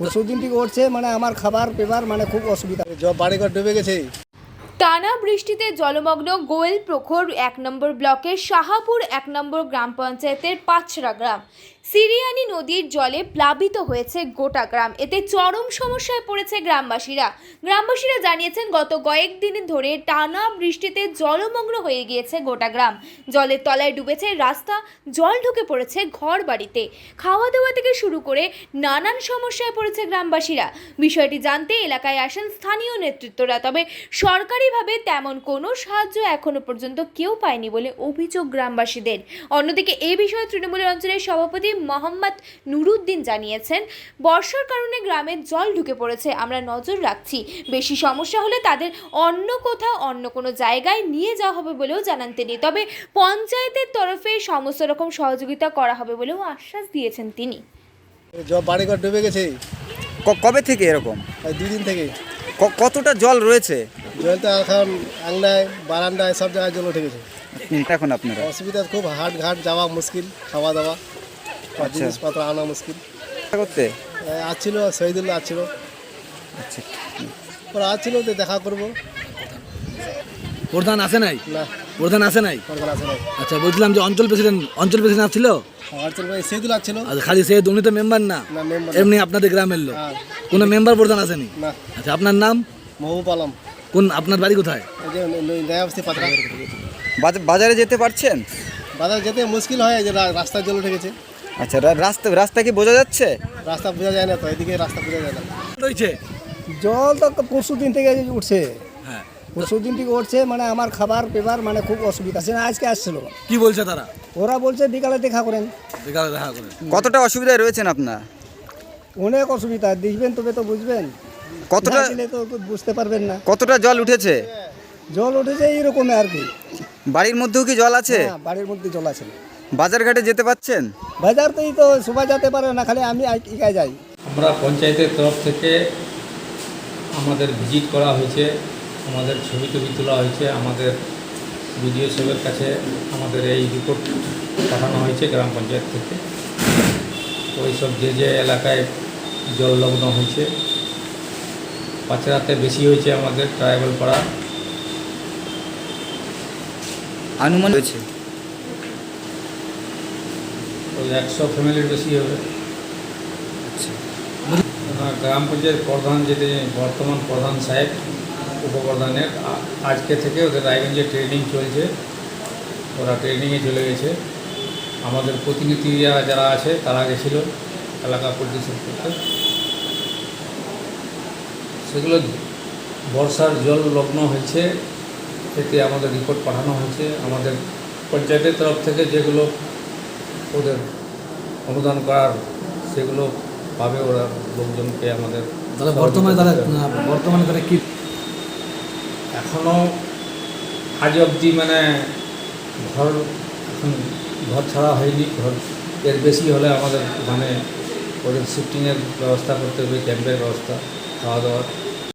পরশু দিন থেকে উঠছে মানে আমার খাবার পেবার মানে খুব অসুবিধা। জব বাড়িঘর ডুবে গেছে। টানা বৃষ্টিতে জলমগ্ন গোয়েল প্রখর এক নম্বর ব্লকের শাহাপুর এক নম্বর গ্রাম পঞ্চায়েতের পাঁচরা গ্রাম। সিরিয়ানি নদীর জলে প্লাবিত হয়েছে গোটা গ্রাম। এতে চরম সমস্যায় পড়েছে গ্রামবাসীরা। গ্রামবাসীরা জানিয়েছেন, গত কয়েকদিন ধরে টানা বৃষ্টিতে জলমগ্ন হয়ে গিয়েছে গোটা গ্রাম। জলের তলায় ডুবেছে রাস্তা, জল ঢুকে পড়েছে ঘর বাড়িতে খাওয়া দাওয়া থেকে শুরু করে নানান সমস্যায় পড়েছে গ্রামবাসীরা। বিষয়টি জানতে এলাকায় আসেন স্থানীয় নেতৃত্বরা, তবে সরকারিভাবে তেমন কোনো সাহায্য এখনও পর্যন্ত কেউ পায়নি বলে অভিযোগ গ্রামবাসীদের। অন্যদিকে এই বিষয়ে তৃণমূলের অঞ্চলের সভাপতি মোহাম্মদ নুরুদ্দিন জানিয়েছেন বর্ষার কারণে গ্রামে জল ঢুকে পড়েছে আমরা নজর রাখছি। বেশি সমস্যা হলে তাদের অন্য কোথাও অন্য কোনো জায়গায় নিয়ে যাওয়া হবে বলেও জানান তিনি। তবে পঞ্চায়েতের তরফে সমস্ত রকম সহযোগিতা করা হবে বলেও আশ্বাস দিয়েছেন তিনি। জব বাড়িঘর ডুবে গেছে? কবে থেকে এরকম? দুদিন থেকে। কতটা জল রয়েছে? জলটা এখন আংনায় বারান্দায় সব জায়গায় জল উঠে গেছে। এখন আপনারা? অসুবিধা খুব হাট ঘাট যাওয়া মুশকিল খাওয়া দাওয়া। জিনিসপত্র আনা মুশকিল। করতে? আসছিল শহীদুল্লাহ আসছিল আচ্ছা। ওরা আসছিল তো দেখা করব। প্রধান আসে নাই? না। প্রধান আসে নাই? আচ্ছা বলছিলাম যে অঞ্চল প্রেসিডেন্ট অঞ্চল প্রেসিডেন্ট আসছিল অঞ্চল শহীদুল্লাহ আসছিল আর খালি সে উনি তো মেম্বার না? না এমনি আপনাদের গ্রামের লোক। হ্যাঁ। কোনো মেম্বার প্রধান আসেনি? না। আচ্ছা আপনার নাম? মহবুব আলম। কোন আপনার বাড়ি কোথায়? এই যে নয়াবস্তি পাত্রা। বাজ- বাজারে যেতে পারছেন? বাজার যেতে মুশকিল হয় এই যে রা- রাস্তায় জল উঠে গেছে আচ্ছা রা- রাস্তা রাস্তা কি বোঝা যাচ্ছে? রাস্তা বোঝা যায় না তো এদিকে রাস্তা বোঝা যায় না। রয়েছে জল তো পরশু দিন থেকে উঠছে। হ্যাঁ। পরশু দিন থেকে উঠছে মানে আমার খাবার পেবার মানে খুব অসুবিধা। সে আজকে আসছিল। কি বলছে তারা? ওরা বলছে বিকালে দেখা করেন। বিকালে দেখা করে কতটা অসুবিধায় রয়েছেন আপনার? অনেক অসুবিধা। দেখবেন তবে তো বুঝবেন। কতটা দিলে তো বুঝতে পারবেন না। কতটা জল উঠেছে? জল উঠেছে এইরকম আর কি। বাড়ির মধ্যেও কি জল আছে? হ্যাঁ, বাড়ির মধ্যে জল আছে। বাজার ঘাটে যেতে পাচ্ছেন? বাজারতেই তো সবাই যেতে পারে না খালি আমি একাই যাই। আমরা পঞ্চায়েতের তরফ থেকে আমাদের ভিজিট করা হয়েছে আমাদের ছবি টবি তোলা হয়েছে আমাদের বিডিও সাহেবের কাছে আমাদের এই রিপোর্ট পাঠানো হয়েছে গ্রাম পঞ্চায়েত থেকে। ওই সব যে যে এলাকায় জললগ্ন হয়েছে পাঁচরাতে বেশি হয়েছে আমাদের ট্রাইবাল পাড়া। আনুমান রয়েছে ওই একশো ফ্যামিলির বেশি হবে। গ্রাম পঞ্চায়েত প্রধান যেটি বর্তমান প্রধান সাহেব উপপ্রধানের আজকে থেকে ওদের রায়গঞ্জে ট্রেনিং চলছে। ওরা ট্রেনিংয়ে চলে গেছে। আমাদের প্রতিনিধিরা যারা আছে তারা গেছিল এলাকা পরিদর্শন করতে। সেগুলো বর্ষার জল লগ্ন হয়েছে এতে আমাদের রিপোর্ট পাঠানো হয়েছে। আমাদের পঞ্চায়েতের তরফ থেকে যেগুলো ওদের অনুদান করার সেগুলো পাবে ওরা লোকজনকে আমাদের তাহলে বর্তমানে তারা বর্তমানে তারা কি? এখনও আজ অবধি মানে ঘর এখন ঘর ছাড়া হয়নি ঘর এর বেশি হলে আমাদের ওখানে ওদের শিফটিংয়ের ব্যবস্থা করতে হবে ক্যাম্পের ব্যবস্থা খাওয়া দাওয়ার